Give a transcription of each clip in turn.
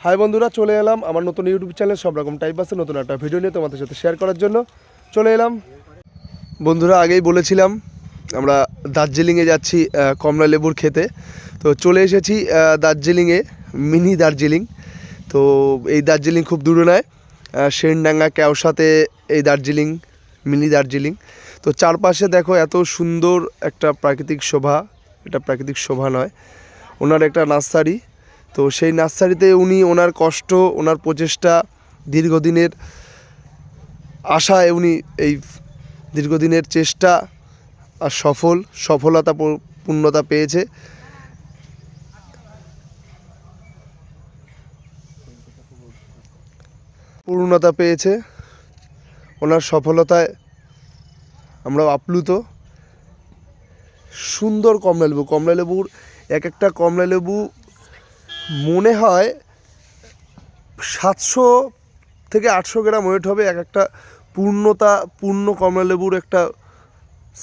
High বন্ধুরা, চলে এলাম আমার নতুন ইউটিউব চ্যানেল। সব রকম টাইপ আছে, নতুন একটা ভিডিও নিয়ে তোমাদের সাথে শেয়ার করার জন্য। চলে এলাম। বন্ধুরা, আগেই বলেছিলাম, আমরা দার্জিলিংয়ে যাচ্ছি কমলা লেবুর খেতে। তো চলে এসেছি দার্জিলিংয়ে, মিনি দার্জিলিং। তো এই দার্জিলিং খুব দূরে নয় সেনডাঙ্গা ক্যাওসাতে এই দার্জিলিং, মিনি দার্জিলিং। তো চারপাশে দেখো এত সুন্দর একটা প্রাকৃতিক শোভা, এটা প্রাকৃতিক শোভা নয়। ওনার একটা নার্সারি তো সেই নার্সারিতে উনি ওনার কষ্ট, ওনার প্রচেষ্টা দীর্ঘদিনের আশায় উনি এই দীর্ঘদিনের চেষ্টা আর সফল, সফলতা পূর্ণতা পেয়েছে। পূর্ণতা পেয়েছে। ওনার সফলতায় আমরা আপ্লুত। সুন্দর কমলা লেবু কমলা লেবুর এক একটা কমলা লেবু মনে হয় সাতশো থেকে আটশো গ্রাম ওয়েট হবে এক একটা পূর্ণতা, পূর্ণ কমলালেবুর একটা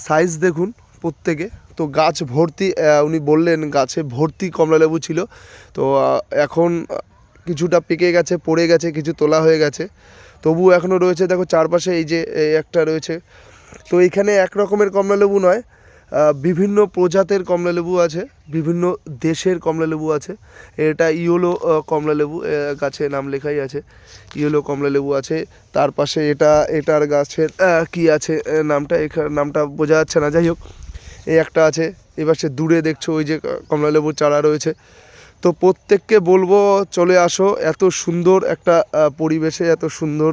সাইজ দেখুন প্রত্যেকে। তো গাছ ভর্তি উনি বললেন গাছে ভর্তি কমলালেবু ছিল। তো এখন কিছুটা পেকে গেছে, পড়ে গেছে, কিছু তোলা হয়ে গেছে। তবু এখনও রয়েছে, দেখো চারপাশে এই যে একটা রয়েছে। তো এখানে এক রকমের কমলালেবু নয় বিভিন্ন প্রজাতের কমলালেবু আছে, বিভিন্ন দেশের কমলালেবু আছে। এটা ইয়োলো কমলালেবু গাছে নাম লেখাই আছে। ইয়োলো কমলালেবু আছে, তার পাশে এটা, এটার গাছের কি আছে নামটা এখানে নামটা বোঝা যাচ্ছে না। যাই হোক, এই একটা আছে, এবার সে দূরে দেখছ, ওই যে কমলালেবুর চারা রয়েছে। তো প্রত্যেককে বলব চলে আসো। এত সুন্দর একটা পরিবেশে, এত সুন্দর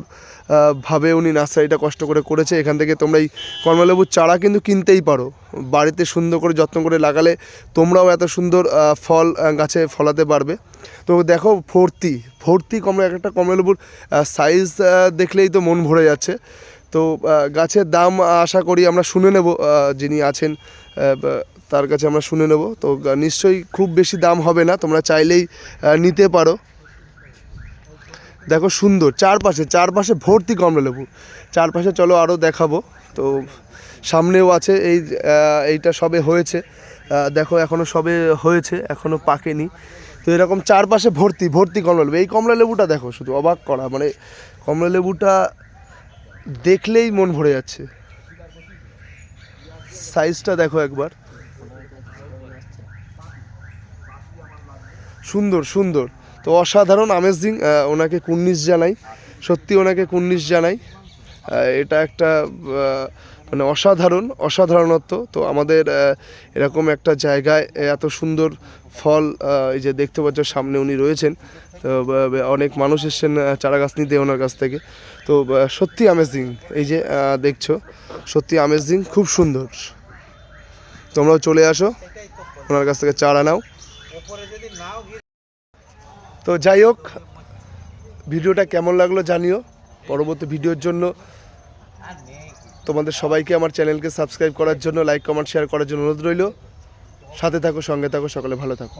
ভাবে উনি নার্সারিটা কষ্ট করে করেছে। এখান থেকে তোমরা এই কমলালেবুর চারা কিন্তু কিনতেই পারো। বাড়িতে সুন্দর করে, যত্ন করে লাগালে তোমরাও এত সুন্দর ফল গাছে ফলাতে পারবে। তো দেখো, ভর্তি ভর্তি কমলা, এক একটা কমলালেবুর সাইজ দেখলেই তো মন ভরে যাচ্ছে। তো গাছের দাম আশা করি আমরা শুনে নেব যিনি আছেন তার কাছে আমরা শুনে নেব। তো নিশ্চয়ই খুব বেশি দাম হবে না, তোমরা চাইলেই নিতে পারো। দেখো সুন্দর, চারপাশে চারপাশে ভর্তি কমলা লেবু চারপাশে চলো আরও দেখাবো। তো, সামনেও আছে, এই এইটা সবে হয়েছে। দেখো এখনও সবে হয়েছে এখনও পাকেনি। তো এরকম চারপাশে ভর্তি ভর্তি কমলা লেবু এই কমলা লেবুটা দেখো, শুধু অবাক করা মানে কমলা লেবুটা দেখলেই মন ভরে যাচ্ছে। সাইজটা দেখো একবার। সুন্দর সুন্দর। তো অসাধারণ আমেজিং ওনাকে কুন্নিশ জানাই। সত্যি ওনাকে কুন্নিশ জানাই। এটা একটা মানে অসাধারণ, অসাধারণত্ব। তো আমাদের এরকম একটা জায়গায় এত সুন্দর ফল এই যে দেখতে পাচ্ছ, সামনে উনি রয়েছেন। তো অনেক মানুষ এসছেন চারা গাছ নিতে ওনার কাছ থেকে। তো সত্যি আমেজিং এই যে দেখছ, সত্যি আমেজিং খুব সুন্দর। তোমরাও চলে আসো, ওনার কাছ থেকে চারা নাও। তো যাই হোক, ভিডিওটা কেমন লাগল জানিও। পরবর্তী ভিডিওর জন্য তোমাদের সবাইকে আমার চ্যানেলকে সাবস্ক্রাইব করার জন্য লাইক কমেন্ট শেয়ার করার জন্য অনুরোধ রইল। সাথে থাকো, সঙ্গে থাকো, সকলে ভালো থাকো।